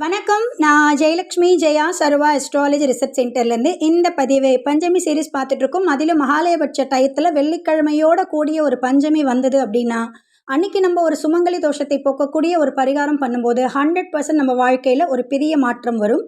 வணக்கம். நான் Jayalakshmi Jaya Sarva astrology research சென்டர்லேருந்து இந்த பதிவை பஞ்சமி சீரிஸ் பார்த்துட்ருக்கோம். அதிலும் மகாலயபட்ச டயத்தில் வெள்ளிக்கிழமையோட கூடிய ஒரு பஞ்சமி வந்தது அப்படின்னா அன்றைக்கி நம்ம ஒரு சுமங்கலி தோஷத்தை போக்கக்கூடிய ஒரு பரிகாரம் பண்ணும்போது ஹண்ட்ரட் பர்சன்ட் நம்ம வாழ்க்கையில் ஒரு பெரிய மாற்றம் வரும்.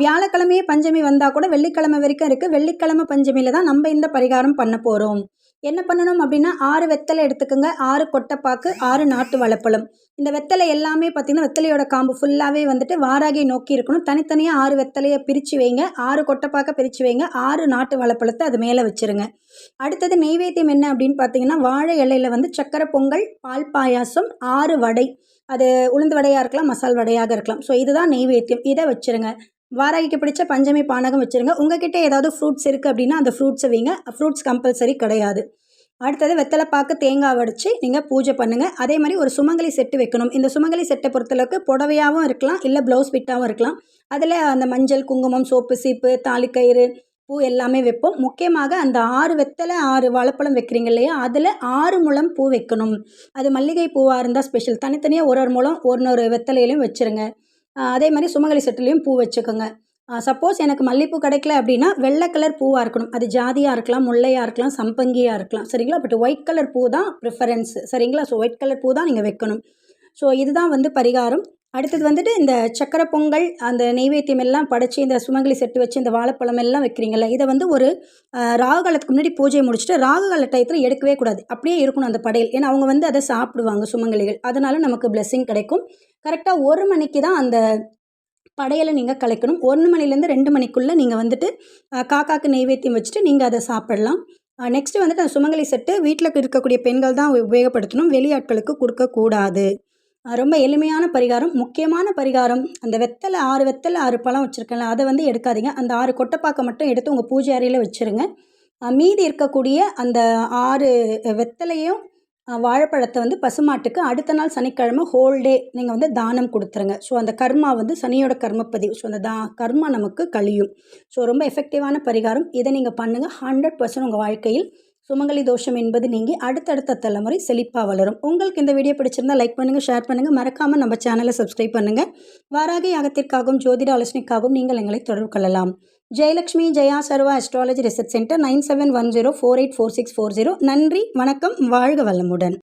வியாழக்கிழமையே பஞ்சமி வந்தால் கூட வெள்ளிக்கிழமை வரைக்கும் இருக்குது வெள்ளிக்கிழமை பஞ்சமியில் தான் நம்ம இந்த பரிகாரம் பண்ண போகிறோம் என்ன பண்ணணும் அப்படின்னா ஆறு வெத்தலை எடுத்துக்கோங்க. ஆறு கொட்டைப்பாக்கு ஆறு நாட்டு வளப்பழம். இந்த வெத்தலை எல்லாமே பார்த்திங்கன்னா வெத்தலையோட காம்பு ஃபுல்லாகவே வந்துட்டு வாராகியை நோக்கி இருக்கணும். தனித்தனியாக ஆறு வெத்தலையை பிரித்து வைங்க. ஆறு கொட்டைப்பாக்க பிரித்து வைங்க. ஆறு நாட்டு வளப்பழத்தை அது மேலே வச்சுருங்க. அடுத்தது நெய்வேத்தியம் என்ன அப்படின்னு பார்த்தீங்கன்னா வாழை இலையில் வந்து சக்கரை பொங்கல் பால் பாயாசம் ஆறு வடை. அது உளுந்து வடையாக இருக்கலாம் மசால் வடையாக இருக்கலாம். ஸோ இதுதான் நெய்வேத்தியம். இதை வச்சுருங்க. வாராகிக்கு பிடிச்ச பஞ்சமி பானகம் வச்சுருங்க. உங்ககிட்ட ஏதாவது ஃப்ரூட்ஸ் இருக்குது அப்படின்னா அந்த ஃப்ரூட்ஸை வைங்க. ஃப்ரூட்ஸ் கம்பல்சரி கிடையாது. அடுத்தது வெத்தலைப்பாக்கு தேங்காய் வடித்து நீங்கள் பூஜை பண்ணுங்கள் அதே மாதிரி ஒரு சுமங்கலி செட்டு வைக்கணும். இந்த சுமங்கலி செட்டை பொறுத்தளவுக்கு புடவையாகவும் இருக்கலாம் இல்லை ப்ளவுஸ் பிட்டாகவும் இருக்கலாம். அதில் அந்த மஞ்சள் குங்குமம் சோப்பு சீப்பு தாலிக்கயிறு பூ எல்லாமே வைப்போம். முக்கியமாக அந்த ஆறு வெத்தலை ஆறு வாழைப்பழம் வைக்கிறீங்க இல்லையா? அதில் ஆறு முழம் பூ வைக்கணும். அது மல்லிகை பூவாக இருந்தால் ஸ்பெஷல் தனித்தனியாக ஒரு ஒரு முழம் ஒரு ஒரு வெத்தலையிலையும் வச்சுருங்க. அதே மாதிரி சுமங்கலி செட்டுலேயும் பூ வச்சுக்கோங்க. சப்போஸ் எனக்கு மல்லிகைப்பூ கிடைக்கல அப்படின்னா வெள்ளை கலர் பூவாக இருக்கணும். அது ஜாதியாக இருக்கலாம் முல்லையாக இருக்கலாம் சம்பங்கியாக இருக்கலாம். சரிங்களா? பட் ஒயிட் கலர் பூ தான் ப்ரிஃபரன்ஸ் சரிங்களா? ஸோ ஒயிட் கலர் பூ தான் நீங்கள் வைக்கணும். ஸோ இதுதான் வந்து பரிகாரம். அடுத்தது வந்துட்டு இந்த சக்கரை பொங்கல் அந்த நெய்வேத்தியம் எல்லாம் படைச்சி இந்த சுமங்கலி செட்டு வச்சு இந்த வாழைப்பழம் எல்லாம் வைக்கிறீங்கல்ல இதை வந்து ஒரு ஆஹ், ராகு காலத்துக்கு முன்னாடி பூஜையை முடிச்சுட்டு ராகு கால டயத்தில் எடுக்கவே கூடாது. அப்படியே இருக்கணும் அந்த படையல். ஏன்னா அவங்க வந்து அதை சாப்பிடுவாங்க சுமங்கலிகள். அதனால நமக்கு பிளெஸ்ஸிங் கிடைக்கும். கரெக்டாக ஒரு மணிக்கு தான் அந்த படையலை நீங்கள் கலைக்கணும். ஒன்று மணிலேருந்து ரெண்டு மணிக்குள்ளே நீங்கள் வந்துட்டு காக்காக்கு நெய்வேத்தியம் வச்சுட்டு நீங்கள் அதை சாப்பிடலாம். நெக்ஸ்ட்டு வந்துட்டு அந்த சுமங்கலி செட்டு வீட்டில் இருக்கக்கூடிய பெண்கள் தான் உபயோகப்படுத்தணும். வெளியாட்களுக்கு கொடுக்கக்கூடாது. ரொம்ப எளிமையான பரிகாரம் முக்கியமான பரிகாரம். அந்த வெத்தலை ஆறு வெத்தலை ஆறு பழம் வச்சுருக்கேன்ல அதை வந்து எடுக்காதீங்க. அந்த ஆறு கொட்டைப்பாக்கை மட்டும் எடுத்து உங்கள் பூஜை அறையில் வச்சுருங்க. மீதி இருக்கக்கூடிய அந்த ஆறு வெத்தலையும் வாழைப்பழத்தை வந்து பசுமாட்டுக்கு அடுத்த நாள் சனிக்கிழமை ஹோல் டே நீங்கள் வந்து தானம் கொடுத்துருங்க. ஸோ அந்த கர்மா வந்து சனியோட கர்மப்பதிவு. ஸோ அந்த தா கர்மா நமக்கு கழியும். ஸோ ரொம்ப எஃபெக்டிவான பரிகாரம். இதை நீங்கள் பண்ணுங்கள் ஹண்ட்ரட் பர்சன்ட் உங்கள் வாழ்க்கையில் சுமங்கலி தோஷம் என்பது நீங்கி அடுத்தடுத்த தலைமுறை செழிப்பாக வளரும். உங்களுக்கு இந்த வீடியோ பிடிச்சிருந்தா லைக் பண்ணுங்கள் ஷேர் பண்ணுங்கள் மறக்காமல் நம்ம சேனலை சப்ஸ்கிரைப் பண்ணுங்கள் வாராகி யாகத்திற்காகவும் ஜோதிட ஆலோசனைக்காகவும் நீங்கள் எங்களை தொடர்பு கொள்ளலாம். Jayalakshmi Jaya Sarva astrology research centre nine seven one zero four eight four six four zero. நன்றி வணக்கம் வாழ்க வளமுடன்.